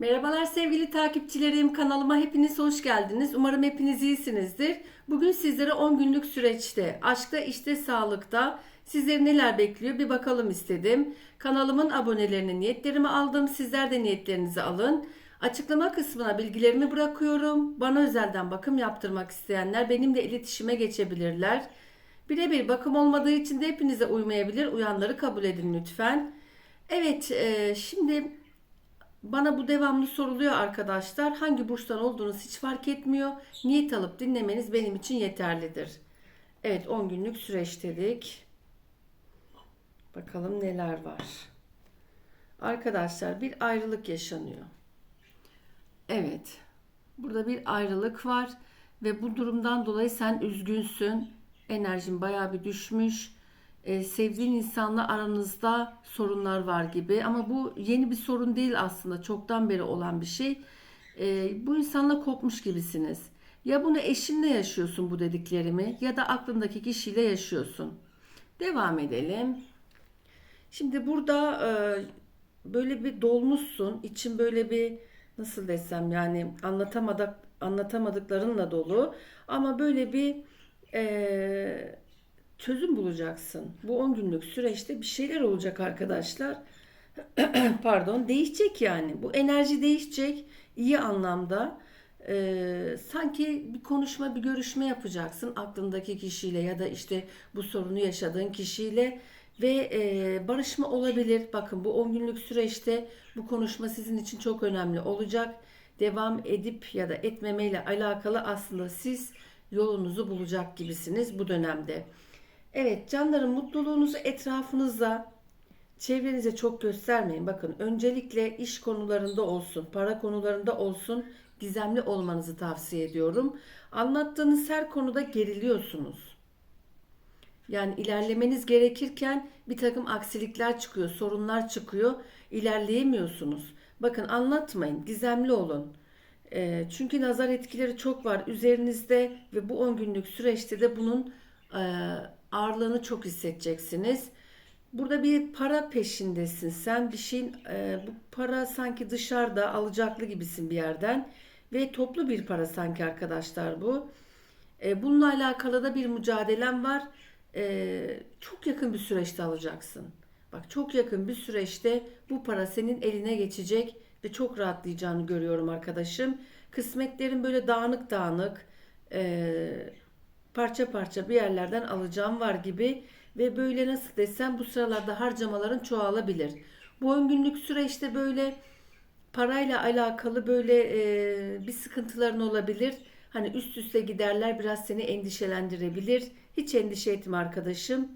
Merhabalar sevgili takipçilerim. Kanalıma hepiniz hoş geldiniz. Umarım hepiniz iyisinizdir. Bugün sizlere 10 günlük süreçte, aşkta, işte, sağlıkta sizleri neler bekliyor bir bakalım istedim. Kanalımın abonelerini, niyetlerimi aldım. Sizler de niyetlerinizi alın. Açıklama kısmına bilgilerimi bırakıyorum. Bana özelden bakım yaptırmak isteyenler benimle iletişime geçebilirler. Birebir bakım olmadığı için de hepinize uymayabilir. Uyanları kabul edin lütfen. Evet, şimdi bana bu devamlı soruluyor arkadaşlar. Hangi burçtan olduğunuz hiç fark etmiyor. Niyet alıp dinlemeniz benim için yeterlidir. Evet 10 günlük süreç dedik. Bakalım neler var. Arkadaşlar bir ayrılık yaşanıyor. Evet. Burada bir ayrılık var ve bu durumdan dolayı sen üzgünsün. Enerjin bayağı bir düşmüş. Ee, sevdiğin insanla aranızda sorunlar var gibi ama bu yeni bir sorun değil aslında. Çoktan beri olan bir şey. Ee, bu insanla kopmuş gibisiniz. Ya bunu eşinle yaşıyorsun bu dediklerimi ya da aklındaki kişiyle yaşıyorsun. Devam edelim. Şimdi burada e, böyle bir dolmuşsun. İçin böyle bir nasıl desem yani anlatamadık anlatamadıklarınla dolu. Ama böyle bir e, çözüm bulacaksın. Bu 10 günlük süreçte bir şeyler olacak arkadaşlar. Pardon, değişecek yani. Bu enerji değişecek iyi anlamda. Ee, sanki bir konuşma, bir görüşme yapacaksın aklındaki kişiyle ya da işte bu sorunu yaşadığın kişiyle ve e, barışma olabilir. Bakın bu 10 günlük süreçte bu konuşma sizin için çok önemli olacak. Devam edip ya da etmemeyle alakalı aslında siz yolunuzu bulacak gibisiniz bu dönemde. Evet canlarım mutluluğunuzu etrafınızda çevrenize çok göstermeyin. Bakın öncelikle iş konularında olsun, para konularında olsun gizemli olmanızı tavsiye ediyorum. Anlattığınız her konuda geriliyorsunuz. Yani ilerlemeniz gerekirken bir takım aksilikler çıkıyor, sorunlar çıkıyor. İlerleyemiyorsunuz. Bakın anlatmayın, gizemli olun. E, çünkü nazar etkileri çok var üzerinizde ve bu 10 günlük süreçte de bunun e, ağırlığını çok hissedeceksiniz. Burada bir para peşindesin sen bir şeyin e, bu para sanki dışarıda alacaklı gibisin bir yerden ve toplu bir para sanki arkadaşlar bu. E, bununla alakalı da bir mücadelem var. E, çok yakın bir süreçte alacaksın. Bak çok yakın bir süreçte bu para senin eline geçecek ve çok rahatlayacağını görüyorum arkadaşım. Kısmetlerin böyle dağınık dağınık e, parça parça bir yerlerden alacağım var gibi ve böyle nasıl desem bu sıralarda harcamaların çoğalabilir. Bu 10 günlük süreçte böyle parayla alakalı böyle e, bir sıkıntıların olabilir. Hani üst üste giderler biraz seni endişelendirebilir. Hiç endişe etme arkadaşım.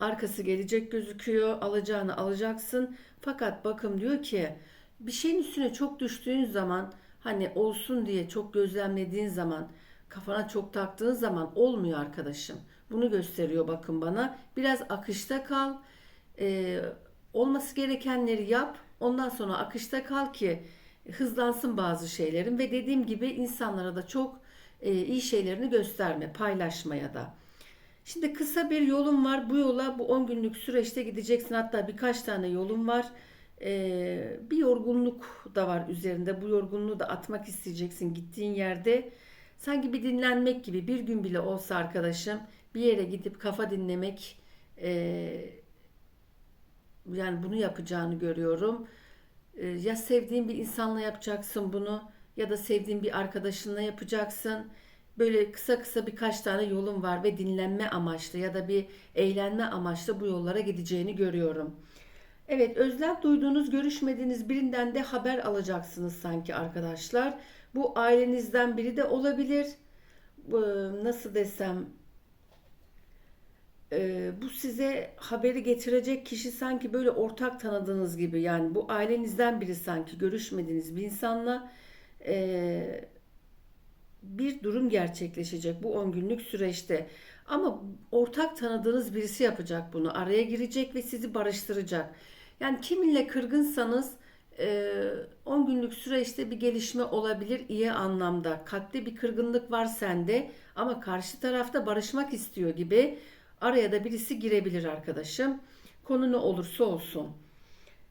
Arkası gelecek gözüküyor. Alacağını alacaksın. Fakat bakım diyor ki bir şeyin üstüne çok düştüğün zaman hani olsun diye çok gözlemlediğin zaman kafana çok taktığın zaman olmuyor arkadaşım. Bunu gösteriyor bakın bana. Biraz akışta kal. Ee, olması gerekenleri yap. Ondan sonra akışta kal ki hızlansın bazı şeylerin ve dediğim gibi insanlara da çok e, iyi şeylerini gösterme, paylaşmaya da. Şimdi kısa bir yolun var. Bu yola bu 10 günlük süreçte gideceksin. Hatta birkaç tane yolun var. Ee, bir yorgunluk da var üzerinde. Bu yorgunluğu da atmak isteyeceksin gittiğin yerde. Sanki bir dinlenmek gibi bir gün bile olsa arkadaşım bir yere gidip kafa dinlemek e, yani bunu yapacağını görüyorum. E, ya sevdiğin bir insanla yapacaksın bunu ya da sevdiğin bir arkadaşınla yapacaksın. Böyle kısa kısa birkaç tane yolun var ve dinlenme amaçlı ya da bir eğlenme amaçlı bu yollara gideceğini görüyorum. Evet, özlem duyduğunuz, görüşmediğiniz birinden de haber alacaksınız sanki arkadaşlar. Bu ailenizden biri de olabilir. Nasıl desem e, bu size haberi getirecek kişi sanki böyle ortak tanıdığınız gibi yani bu ailenizden biri sanki görüşmediğiniz bir insanla e, bir durum gerçekleşecek bu 10 günlük süreçte. Ama ortak tanıdığınız birisi yapacak bunu. Araya girecek ve sizi barıştıracak. Yani kiminle kırgınsanız 10 günlük süreçte bir gelişme olabilir iyi anlamda. Kalpte bir kırgınlık var sende ama karşı tarafta barışmak istiyor gibi araya da birisi girebilir arkadaşım. Konu ne olursa olsun.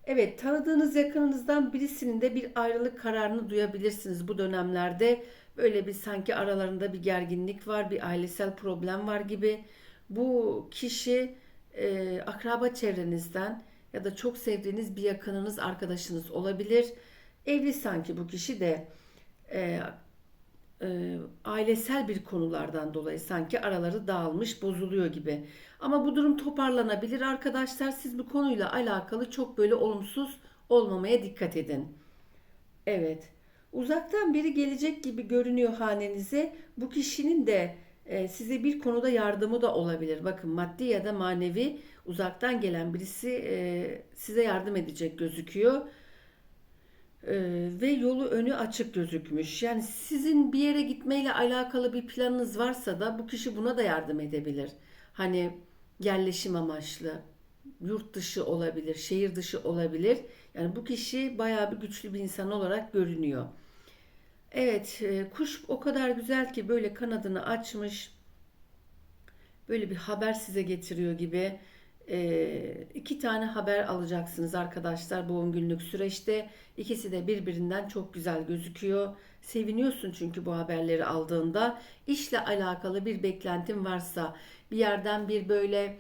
Evet, tanıdığınız yakınınızdan birisinin de bir ayrılık kararını duyabilirsiniz bu dönemlerde. Böyle bir sanki aralarında bir gerginlik var, bir ailesel problem var gibi. Bu kişi e, akraba çevrenizden ya da çok sevdiğiniz bir yakınınız, arkadaşınız olabilir. Evli sanki bu kişi de e, e, ailesel bir konulardan dolayı sanki araları dağılmış, bozuluyor gibi. Ama bu durum toparlanabilir arkadaşlar. Siz bu konuyla alakalı çok böyle olumsuz olmamaya dikkat edin. Evet. Uzaktan biri gelecek gibi görünüyor hanenize. Bu kişinin de size bir konuda yardımı da olabilir. Bakın maddi ya da manevi uzaktan gelen birisi e, size yardım edecek gözüküyor. Ee, ve yolu önü açık gözükmüş. Yani sizin bir yere gitmeyle alakalı bir planınız varsa da bu kişi buna da yardım edebilir. Hani yerleşim amaçlı, yurt dışı olabilir, şehir dışı olabilir. Yani bu kişi bayağı bir güçlü bir insan olarak görünüyor. Evet, e, kuş o kadar güzel ki böyle kanadını açmış, böyle bir haber size getiriyor gibi. E, iki tane haber alacaksınız arkadaşlar bu 10 günlük süreçte. İkisi de birbirinden çok güzel gözüküyor. Seviniyorsun çünkü bu haberleri aldığında. İşle alakalı bir beklentin varsa, bir yerden bir böyle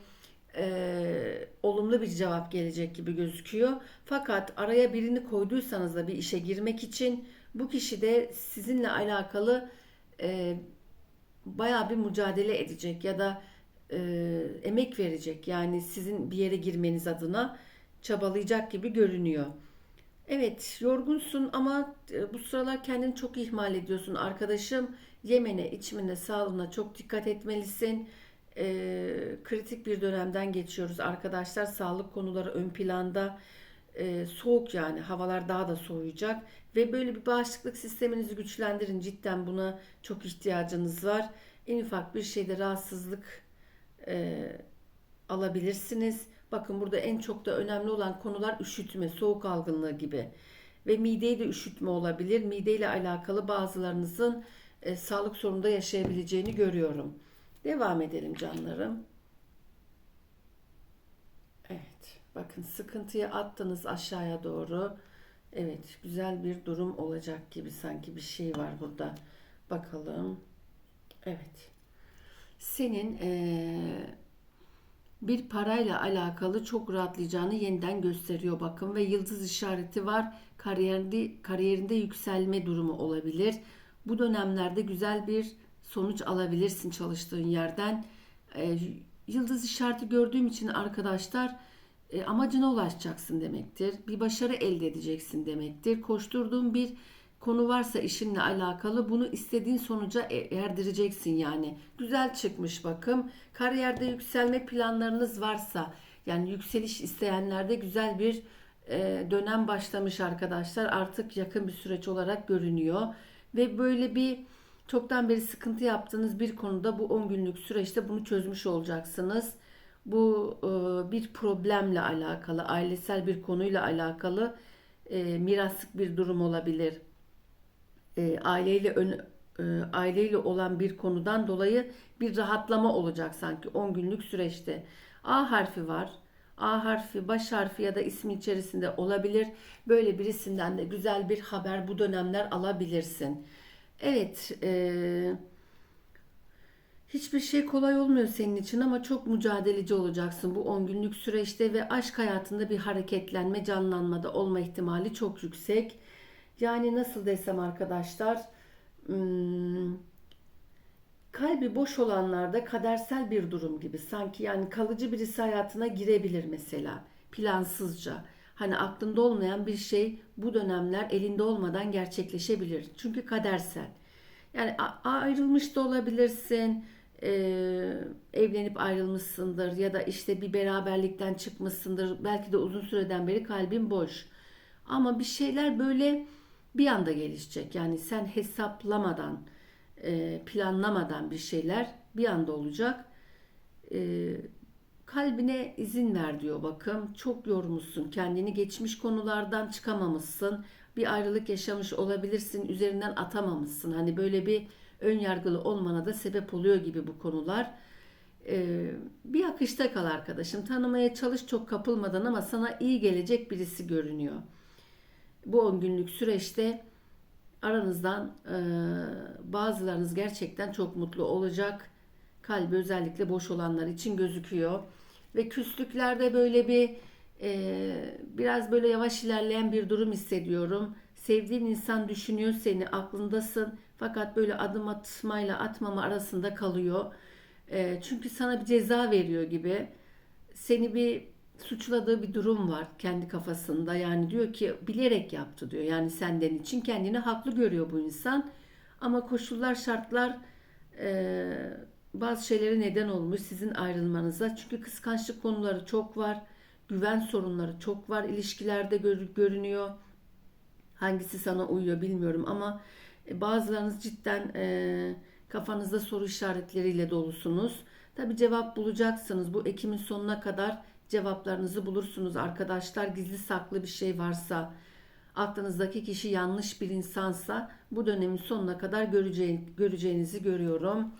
e, olumlu bir cevap gelecek gibi gözüküyor. Fakat araya birini koyduysanız da bir işe girmek için bu kişi de sizinle alakalı e, bayağı bir mücadele edecek ya da e, emek verecek. Yani sizin bir yere girmeniz adına çabalayacak gibi görünüyor. Evet, yorgunsun ama e, bu sıralar kendini çok ihmal ediyorsun arkadaşım. Yemene, içmene, sağlığına çok dikkat etmelisin. E, kritik bir dönemden geçiyoruz arkadaşlar. Sağlık konuları ön planda. E, soğuk yani havalar daha da soğuyacak ve böyle bir bağışıklık sisteminizi güçlendirin. Cidden buna çok ihtiyacınız var. En ufak bir şeyde rahatsızlık e, alabilirsiniz. Bakın burada en çok da önemli olan konular üşütme, soğuk algınlığı gibi. Ve mideyi de üşütme olabilir. Mideyle alakalı bazılarınızın e, sağlık sorununda yaşayabileceğini görüyorum. Devam edelim canlarım. Evet. Bakın sıkıntıyı attınız aşağıya doğru. Evet. Güzel bir durum olacak gibi sanki bir şey var burada. Bakalım. Evet. Senin eee bir parayla alakalı çok rahatlayacağını yeniden gösteriyor bakın ve yıldız işareti var. Kariyerinde kariyerinde yükselme durumu olabilir. Bu dönemlerde güzel bir sonuç alabilirsin çalıştığın yerden. E, yıldız işareti gördüğüm için arkadaşlar e, amacına ulaşacaksın demektir. Bir başarı elde edeceksin demektir. Koşturduğun bir konu varsa işinle alakalı bunu istediğin sonuca e, erdireceksin yani. Güzel çıkmış bakım. Kariyerde yükselme planlarınız varsa yani yükseliş isteyenlerde güzel bir e, dönem başlamış arkadaşlar. Artık yakın bir süreç olarak görünüyor. Ve böyle bir çoktan beri sıkıntı yaptığınız bir konuda bu 10 günlük süreçte bunu çözmüş olacaksınız. Bu e, bir problemle alakalı, ailesel bir konuyla alakalı miraslık bir durum olabilir e, aileyle e, aileyle olan bir konudan dolayı bir rahatlama olacak sanki 10 günlük süreçte. A harfi var. A harfi, baş harfi ya da ismi içerisinde olabilir. Böyle birisinden de güzel bir haber bu dönemler alabilirsin. Evet, e, hiçbir şey kolay olmuyor senin için ama çok mücadeleci olacaksın bu 10 günlük süreçte ve aşk hayatında bir hareketlenme, canlanmada olma ihtimali çok yüksek. Yani nasıl desem arkadaşlar hmm, kalbi boş olanlarda kadersel bir durum gibi sanki yani kalıcı birisi hayatına girebilir mesela plansızca. Hani aklında olmayan bir şey bu dönemler elinde olmadan gerçekleşebilir. Çünkü kadersel. Yani ayrılmış da olabilirsin, e, evlenip ayrılmışsındır ya da işte bir beraberlikten çıkmışsındır. Belki de uzun süreden beri kalbin boş. Ama bir şeyler böyle bir anda gelişecek. Yani sen hesaplamadan, e, planlamadan bir şeyler bir anda olacak. E, kalbine izin ver diyor bakım. Çok yormuşsun. Kendini geçmiş konulardan çıkamamışsın. Bir ayrılık yaşamış olabilirsin. Üzerinden atamamışsın. Hani böyle bir ön yargılı olmana da sebep oluyor gibi bu konular. Ee, bir akışta kal arkadaşım. Tanımaya çalış çok kapılmadan ama sana iyi gelecek birisi görünüyor. Bu 10 günlük süreçte aranızdan e, bazılarınız gerçekten çok mutlu olacak. Kalbi özellikle boş olanlar için gözüküyor. Ve küslüklerde böyle bir e, biraz böyle yavaş ilerleyen bir durum hissediyorum. Sevdiğin insan düşünüyor seni, aklındasın. Fakat böyle adım atmayla atmama arasında kalıyor. E, çünkü sana bir ceza veriyor gibi. Seni bir suçladığı bir durum var kendi kafasında. Yani diyor ki bilerek yaptı diyor. Yani senden için kendini haklı görüyor bu insan. Ama koşullar, şartlar e, bazı şeylere neden olmuş sizin ayrılmanıza. Çünkü kıskançlık konuları çok var. Güven sorunları çok var. ilişkilerde gör- görünüyor. Hangisi sana uyuyor bilmiyorum ama e, bazılarınız cidden e, kafanızda soru işaretleriyle dolusunuz. Tabi cevap bulacaksınız. Bu Ekim'in sonuna kadar cevaplarınızı bulursunuz arkadaşlar. Gizli saklı bir şey varsa, aklınızdaki kişi yanlış bir insansa bu dönemin sonuna kadar göreceğin, göreceğinizi görüyorum.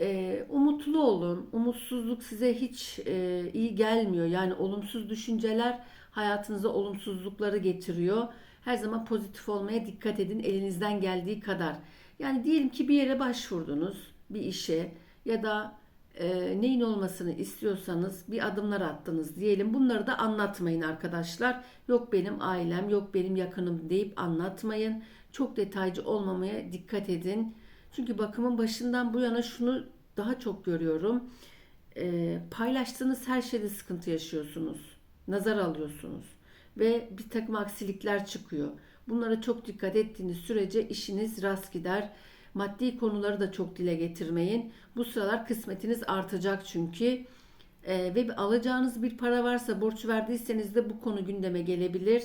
Ee, umutlu olun. Umutsuzluk size hiç e, iyi gelmiyor. Yani olumsuz düşünceler hayatınıza olumsuzlukları getiriyor. Her zaman pozitif olmaya dikkat edin elinizden geldiği kadar. Yani diyelim ki bir yere başvurdunuz, bir işe ya da e, neyin olmasını istiyorsanız bir adımlar attınız diyelim. Bunları da anlatmayın arkadaşlar. Yok benim ailem, yok benim yakınım deyip anlatmayın. Çok detaycı olmamaya dikkat edin. Çünkü bakımın başından bu yana şunu daha çok görüyorum. E, paylaştığınız her şeyde sıkıntı yaşıyorsunuz. Nazar alıyorsunuz. Ve bir takım aksilikler çıkıyor. Bunlara çok dikkat ettiğiniz sürece işiniz rast gider. Maddi konuları da çok dile getirmeyin. Bu sıralar kısmetiniz artacak çünkü. E, ve alacağınız bir para varsa borç verdiyseniz de bu konu gündeme gelebilir.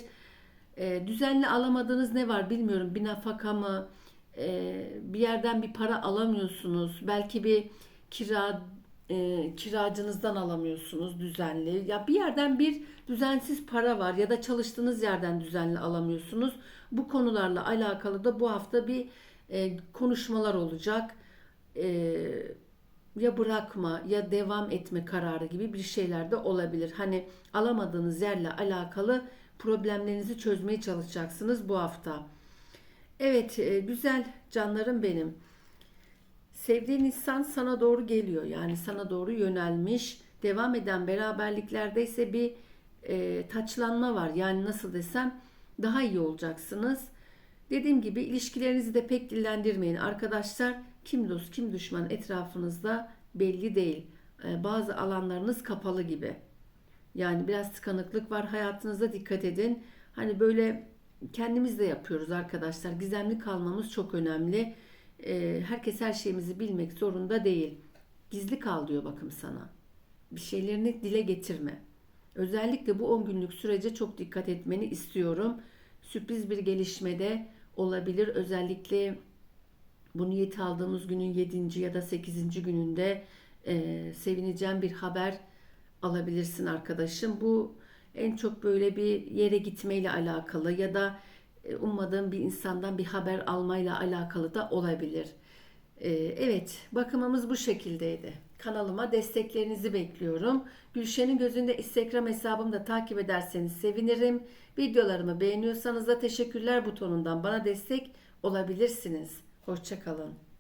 E, düzenli alamadığınız ne var bilmiyorum. Bir nafaka mı? E, bir yerden bir para alamıyorsunuz. Belki bir kira e, kiracınızdan alamıyorsunuz düzenli. Ya bir yerden bir düzensiz para var ya da çalıştığınız yerden düzenli alamıyorsunuz. Bu konularla alakalı da bu hafta bir e, konuşmalar olacak. Ya bırakma ya devam etme kararı gibi bir şeyler de olabilir. Hani alamadığınız yerle alakalı problemlerinizi çözmeye çalışacaksınız bu hafta. Evet, e, güzel canlarım benim. Sevdiğin insan sana doğru geliyor. Yani sana doğru yönelmiş. Devam eden beraberliklerde ise bir e, taçlanma var. Yani nasıl desem daha iyi olacaksınız. Dediğim gibi ilişkilerinizi de pek dillendirmeyin. Arkadaşlar kim dost kim düşman etrafınızda belli değil. E, bazı alanlarınız kapalı gibi. Yani biraz tıkanıklık var hayatınızda dikkat edin. Hani böyle kendimiz de yapıyoruz arkadaşlar. Gizemli kalmamız çok önemli. Ee, herkes her şeyimizi bilmek zorunda değil. Gizli kal diyor bakım sana. Bir şeylerini dile getirme. Özellikle bu 10 günlük sürece çok dikkat etmeni istiyorum. Sürpriz bir gelişmede olabilir. Özellikle bu niyet aldığımız günün 7. ya da 8. gününde e, sevineceğim bir haber alabilirsin arkadaşım. Bu en çok böyle bir yere gitmeyle alakalı ya da e, ummadığım bir insandan bir haber almayla alakalı da olabilir. E, evet, bakımımız bu şekildeydi. Kanalıma desteklerinizi bekliyorum. Gülşen'in gözünde Instagram hesabımı da takip ederseniz sevinirim. Videolarımı beğeniyorsanız da teşekkürler butonundan bana destek olabilirsiniz. Hoşçakalın.